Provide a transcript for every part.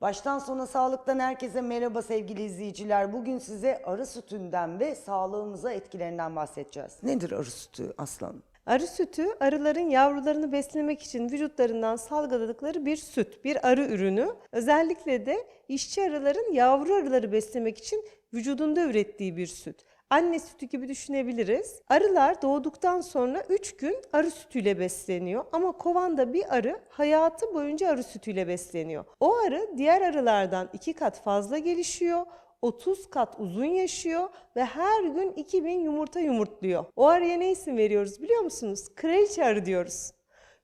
Baştan sona sağlıktan herkese merhaba sevgili izleyiciler. Bugün size arı sütünden ve sağlığımıza etkilerinden bahsedeceğiz. Nedir arı sütü aslan? Arı sütü arıların yavrularını beslemek için vücutlarından salgıladıkları bir süt, bir arı ürünü. Özellikle de işçi arıların yavru arıları beslemek için vücudunda ürettiği bir süt. Anne sütü gibi düşünebiliriz. Arılar doğduktan sonra 3 gün arı sütüyle besleniyor ama kovanda bir arı hayatı boyunca arı sütüyle besleniyor. O arı diğer arılardan 2 kat fazla gelişiyor. 30 kat uzun yaşıyor ve her gün 2000 yumurta yumurtluyor. O arıya ne isim veriyoruz biliyor musunuz? Kraliçe arı diyoruz.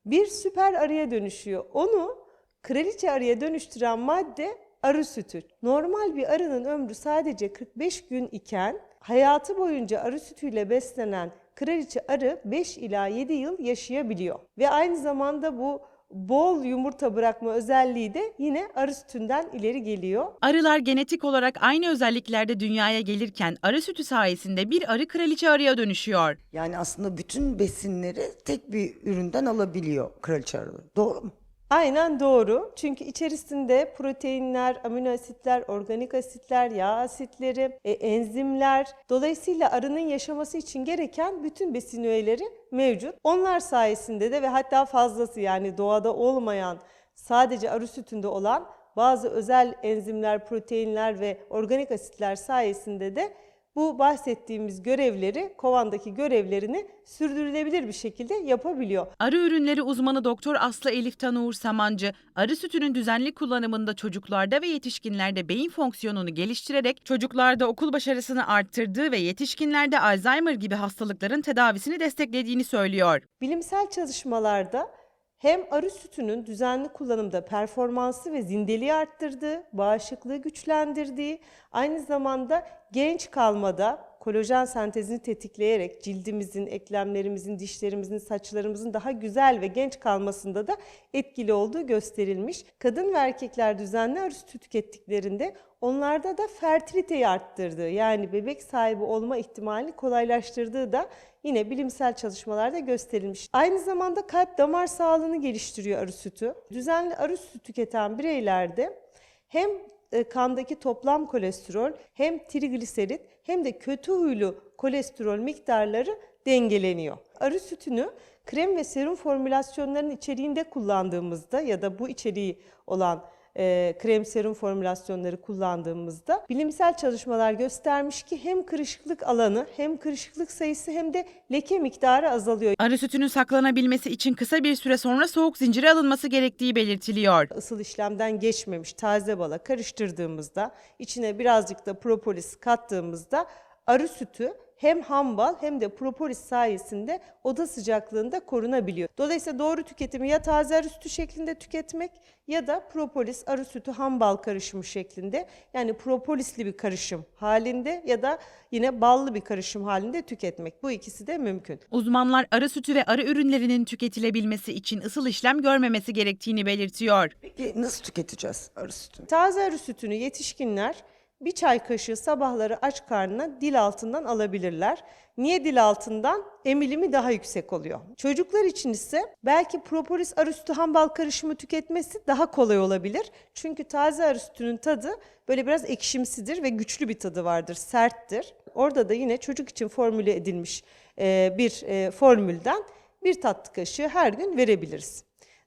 Bir süper arıya dönüşüyor. Onu kraliçe arıya dönüştüren madde arı sütü. Normal bir arının ömrü sadece 45 gün iken hayatı boyunca arı sütüyle beslenen kraliçe arı 5 ila 7 yıl yaşayabiliyor. Ve aynı zamanda bu bol yumurta bırakma özelliği de yine arı sütünden ileri geliyor. Arılar genetik olarak aynı özelliklerde dünyaya gelirken arı sütü sayesinde bir arı kraliçe arıya dönüşüyor. Yani aslında bütün besinleri tek bir üründen alabiliyor kraliçe arıları. Doğru mu? Aynen doğru. Çünkü içerisinde proteinler, amino asitler, organik asitler, yağ asitleri, e, enzimler, dolayısıyla arının yaşaması için gereken bütün besin öğeleri mevcut. Onlar sayesinde de ve hatta fazlası yani doğada olmayan, sadece arı sütünde olan bazı özel enzimler, proteinler ve organik asitler sayesinde de bu bahsettiğimiz görevleri, kovandaki görevlerini sürdürülebilir bir şekilde yapabiliyor. Arı ürünleri uzmanı Doktor Aslı Elif Tanuğur Samancı, arı sütünün düzenli kullanımında çocuklarda ve yetişkinlerde beyin fonksiyonunu geliştirerek çocuklarda okul başarısını arttırdığı ve yetişkinlerde Alzheimer gibi hastalıkların tedavisini desteklediğini söylüyor. Bilimsel çalışmalarda hem arı sütünün düzenli kullanımda performansı ve zindeliği arttırdığı, bağışıklığı güçlendirdiği, aynı zamanda genç kalmada kolajen sentezini tetikleyerek cildimizin, eklemlerimizin, dişlerimizin, saçlarımızın daha güzel ve genç kalmasında da etkili olduğu gösterilmiş. Kadın ve erkekler düzenli arı sütü tükettiklerinde onlarda da fertiliteyi arttırdığı yani bebek sahibi olma ihtimalini kolaylaştırdığı da yine bilimsel çalışmalarda gösterilmiş. Aynı zamanda kalp damar sağlığını geliştiriyor arı sütü. Düzenli arı sütü tüketen bireylerde hem kandaki toplam kolesterol hem trigliserit hem de kötü huylu kolesterol miktarları dengeleniyor. Arı sütünü krem ve serum formülasyonlarının içeriğinde kullandığımızda ya da bu içeriği olan e, krem serum formülasyonları kullandığımızda bilimsel çalışmalar göstermiş ki hem kırışıklık alanı hem kırışıklık sayısı hem de leke miktarı azalıyor. Arı sütünün saklanabilmesi için kısa bir süre sonra soğuk zincire alınması gerektiği belirtiliyor. ısıl işlemden geçmemiş taze bala karıştırdığımızda içine birazcık da propolis kattığımızda arı sütü hem ham bal hem de propolis sayesinde oda sıcaklığında korunabiliyor. Dolayısıyla doğru tüketimi ya taze arı sütü şeklinde tüketmek ya da propolis arı sütü ham bal karışımı şeklinde yani propolisli bir karışım halinde ya da yine ballı bir karışım halinde tüketmek. Bu ikisi de mümkün. Uzmanlar arı sütü ve arı ürünlerinin tüketilebilmesi için ısıl işlem görmemesi gerektiğini belirtiyor. Peki nasıl tüketeceğiz arı sütünü? Taze arı sütünü yetişkinler bir çay kaşığı sabahları aç karnına dil altından alabilirler. Niye dil altından? Emilimi daha yüksek oluyor. Çocuklar için ise belki propolis arı sütü ham bal karışımı tüketmesi daha kolay olabilir. Çünkü taze arı sütünün tadı böyle biraz ekşimsidir ve güçlü bir tadı vardır, serttir. Orada da yine çocuk için formüle edilmiş e, bir e, formülden bir tatlı kaşığı her gün verebiliriz.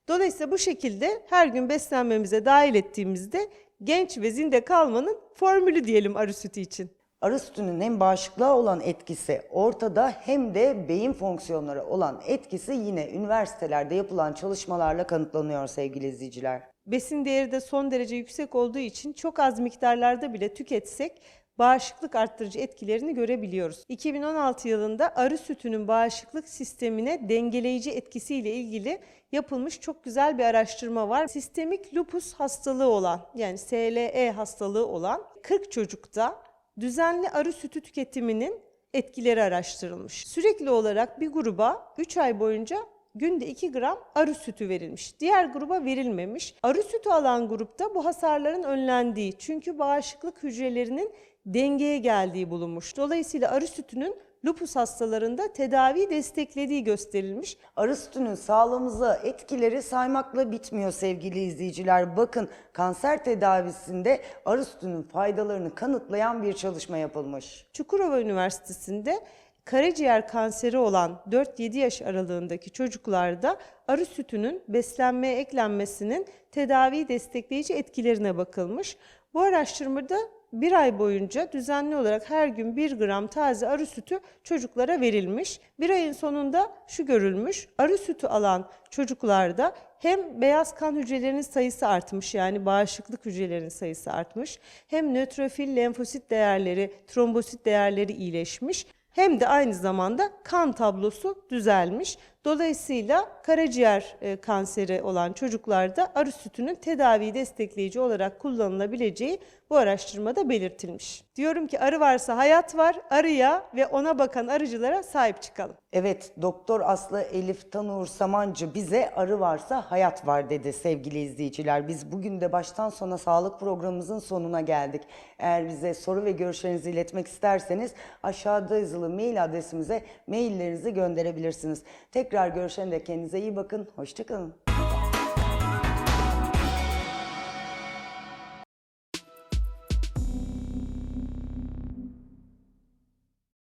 Dolayısıyla bu şekilde her gün beslenmemize dahil ettiğimizde genç ve zinde kalmanın formülü diyelim arı sütü için. Arı sütünün hem bağışıklığa olan etkisi ortada hem de beyin fonksiyonları olan etkisi yine üniversitelerde yapılan çalışmalarla kanıtlanıyor sevgili izleyiciler. Besin değeri de son derece yüksek olduğu için çok az miktarlarda bile tüketsek bağışıklık arttırıcı etkilerini görebiliyoruz. 2016 yılında arı sütünün bağışıklık sistemine dengeleyici etkisiyle ilgili yapılmış çok güzel bir araştırma var. Sistemik lupus hastalığı olan yani SLE hastalığı olan 40 çocukta düzenli arı sütü tüketiminin etkileri araştırılmış. Sürekli olarak bir gruba 3 ay boyunca günde 2 gram arı sütü verilmiş. Diğer gruba verilmemiş. Arı sütü alan grupta bu hasarların önlendiği çünkü bağışıklık hücrelerinin dengeye geldiği bulunmuş. Dolayısıyla arı sütünün lupus hastalarında tedavi desteklediği gösterilmiş. Arı sütünün sağlığımıza etkileri saymakla bitmiyor sevgili izleyiciler. Bakın kanser tedavisinde arı sütünün faydalarını kanıtlayan bir çalışma yapılmış. Çukurova Üniversitesi'nde karaciğer kanseri olan 4-7 yaş aralığındaki çocuklarda arı sütünün beslenmeye eklenmesinin tedavi destekleyici etkilerine bakılmış. Bu araştırmada bir ay boyunca düzenli olarak her gün 1 gram taze arı sütü çocuklara verilmiş. Bir ayın sonunda şu görülmüş, arı sütü alan çocuklarda hem beyaz kan hücrelerinin sayısı artmış yani bağışıklık hücrelerinin sayısı artmış, hem nötrofil lenfosit değerleri, trombosit değerleri iyileşmiş, hem de aynı zamanda kan tablosu düzelmiş. Dolayısıyla karaciğer e, kanseri olan çocuklarda arı sütünün tedavi destekleyici olarak kullanılabileceği bu araştırmada belirtilmiş. Diyorum ki arı varsa hayat var, arıya ve ona bakan arıcılara sahip çıkalım. Evet, Doktor Aslı Elif Tanur Samancı bize arı varsa hayat var dedi sevgili izleyiciler. Biz bugün de baştan sona sağlık programımızın sonuna geldik. Eğer bize soru ve görüşlerinizi iletmek isterseniz aşağıda yazılı mail adresimize maillerinizi gönderebilirsiniz. Tekrar görüşene dek kendinize iyi bakın, hoşçakalın.